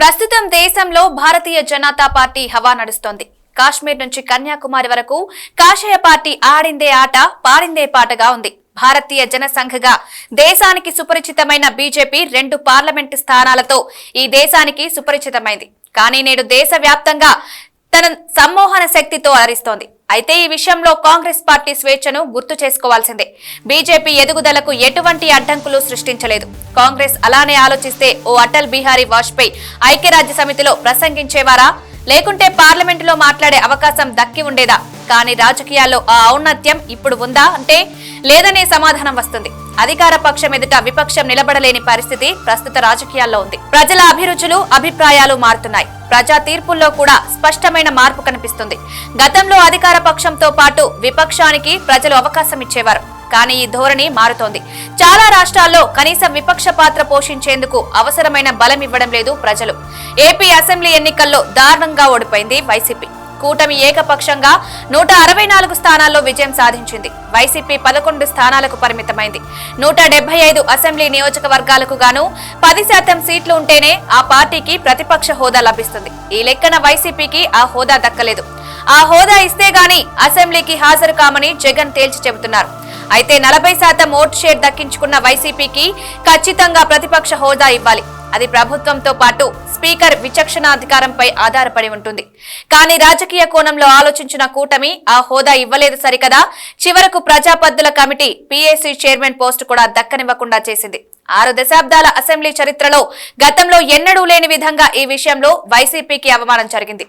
ప్రస్తుతం దేశంలో భారతీయ జనతా పార్టీ హవా నడుస్తోంది. కాశ్మీర్ నుంచి కన్యాకుమారి వరకు కాషాయ పార్టీ ఆడిందే ఆట పాడిందే పాటగా ఉంది. భారతీయ జనసంఘగా దేశానికి సుపరిచితమైన బీజేపీ రెండు పార్లమెంటు స్థానాలతో ఈ దేశానికి సుపరిచితమైంది. కానీ నేడు దేశవ్యాప్తంగా తన సమ్మోహన శక్తితో అలరిస్తోంది అయితే ఈ విషయంలో కాంగ్రెస్ పార్టీ స్వేచ్ఛను గుర్తు చేసుకోవాల్సిందే. బీజేపీ ఎదుగుదలకు ఎటువంటి అడ్డంకులు సృష్టించలేదు. కాంగ్రెస్ అలానే ఆలోచిస్తే ఓ అటల్ బిహారీ వాజ్పేయి ఐక్యరాజ్య సమితిలో ప్రసంగించేవారా? లేకుంటే పార్లమెంటులో మాట్లాడే అవకాశం దక్కి ఉండేదా? కానీ రాజకీయాల్లో ఆ ఔన్నత్యం ఇప్పుడు ఉందా అంటే లేదనే సమాధానం వస్తుంది. అధికార పక్షం ఎదుట విపక్షం నిలబడలేని పరిస్థితి ప్రస్తుత రాజకీయాల్లో ఉంది. ప్రజల అభిరుచులు అభిప్రాయాలు మారుతున్నాయి. ప్రజా తీర్పుల్లో కూడా స్పష్టమైన మార్పు కనిపిస్తుంది. గతంలో అధికార పక్షంతో పాటు విపక్షానికి ప్రజలు అవకాశం ఇచ్చేవారు. కానీ ఈ ధోరణి మారుతోంది. చాలా రాష్ట్రాల్లో కనీసం విపక్ష పాత్ర పోషించేందుకు అవసరమైన బలం ఇవ్వడం లేదు ప్రజలు. ఏపీ అసెంబ్లీ ఎన్నికల్లో దారుణంగా ఓడిపోయింది వైసీపీ. కూటమి ఏకపక్షంగా నూట అరవై నాలుగు స్థానాల్లో విజయం సాధించింది. వైసీపీ పదకొండు స్థానాలకు పరిమితమైంది. నూట డెబ్బై ఐదు అసెంబ్లీ నియోజకవర్గాలకు గాను పది శాతం సీట్లు ఉంటేనే ఆ పార్టీకి ప్రతిపక్ష హోదా లభిస్తుంది. ఈ లెక్కన వైసీపీకి ఆ హోదా దక్కలేదు. ఆ హోదా ఇస్తే గాని అసెంబ్లీకి హాజరు కామని జగన్ తేల్చి చెబుతున్నారు. అయితే నలభై శాతం ఓటు షేర్ దక్కించుకున్న వైసీపీకి ఖచ్చితంగా ప్రతిపక్ష హోదా ఇవ్వాలి. అది ప్రభుత్వంతో పాటు స్పీకర్ విచక్షణాధికారంపై ఆధారపడి ఉంటుంది. కానీ రాజకీయ కోణంలో ఆలోచించిన కూటమి ఆ హోదా ఇవ్వలేదు సరికదా. చివరకు ప్రజాపద్దుల కమిటీ పీఏసీ చైర్మన్ పోస్టు కూడా దక్కనివ్వకుండా చేసింది. ఆరు దశాబ్దాల అసెంబ్లీ చరిత్రలో గతంలో ఎన్నడూ లేని విధంగా ఈ విషయంలో వైసీపీకి అవమానం జరిగింది.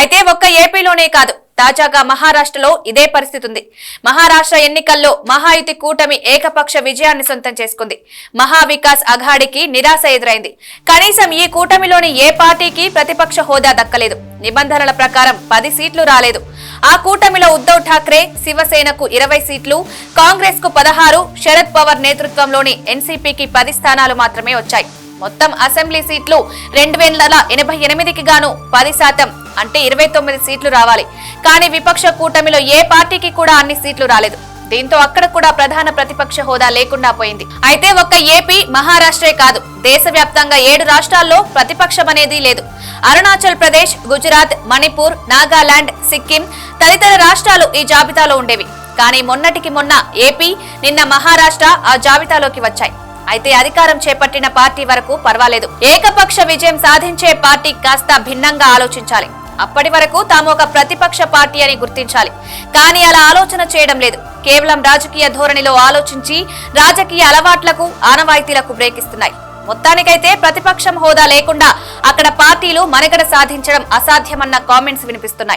అయితే ఒక్క ఏపీలోనే కాదు తాజాగా మహారాష్ట్రలో ఇదే పరిస్థితి ఉంది మహారాష్ట్ర ఎన్నికల్లో మహాయుతి కూటమి ఏకపక్ష విజయాన్ని సొంతం చేసుకుంది. మహావికాస్ అఘాడికి నిరాశ ఎదురైంది. కనీసం ఈ కూటమిలోని ఏ పార్టీకి ప్రతిపక్ష హోదా దక్కలేదు. నిబంధనల ప్రకారం పది సీట్లు రాలేదు. ఆ కూటమిలో ఉద్దవ్ ఠాక్రే శివసేనకు ఇరవై సీట్లు కాంగ్రెస్కు పదహారు శరద్ పవార్ నేతృత్వంలోని ఎన్సీపీకి పది స్థానాలు మాత్రమే వచ్చాయి. మొత్తం అసెంబ్లీ సీట్లు రెండు వేల ఎనభై ఎనిమిదికి గాను పది శాతం అంటే ఇరవై తొమ్మిది సీట్లు రావాలి. కానీ విపక్ష కూటమిలో ఏ పార్టీకి కూడా అన్ని సీట్లు రాలేదు. దీంతో అక్కడ కూడా ప్రధాన ప్రతిపక్ష హోదా లేకుండా పోయింది. అయితే ఒక్క ఏపీ మహారాష్ట్రే కాదు. దేశవ్యాప్తంగా ఏడు రాష్ట్రాల్లో ప్రతిపక్షం అనేది లేదు. అరుణాచల్ ప్రదేశ్ గుజరాత్ మణిపూర్ నాగాలాండ్ సిక్కిం తదితర రాష్ట్రాలు ఈ జాబితాలో ఉండేవి. కానీ మొన్నటికి మొన్న ఏపీ నిన్న మహారాష్ట్ర ఆ జాబితాలోకి వచ్చాయి. అయితే అధికారం చేపట్టిన పార్టీ వరకు పర్వాలేదు. ఏకపక్ష విజయం సాధించే పార్టీ కాస్త భిన్నంగా ఆలోచించాలి. అప్పటి వరకు తాము ఒక ప్రతిపక్ష పార్టీ అని గుర్తించాలి. కానీ అలా ఆలోచన చేయడం లేదు. కేవలం రాజకీయ ధోరణిలో ఆలోచించి రాజకీయ అలవాట్లకు ఆనవాయితీలకు బ్రేక్ ఇస్తున్నాయి మొత్తానికైతే ప్రతిపక్షం హోదా లేకుండా అక్కడ పార్టీలు మనగడ సాధించడం అసాధ్యమన్న కామెంట్స్ వినిపిస్తున్నాయి.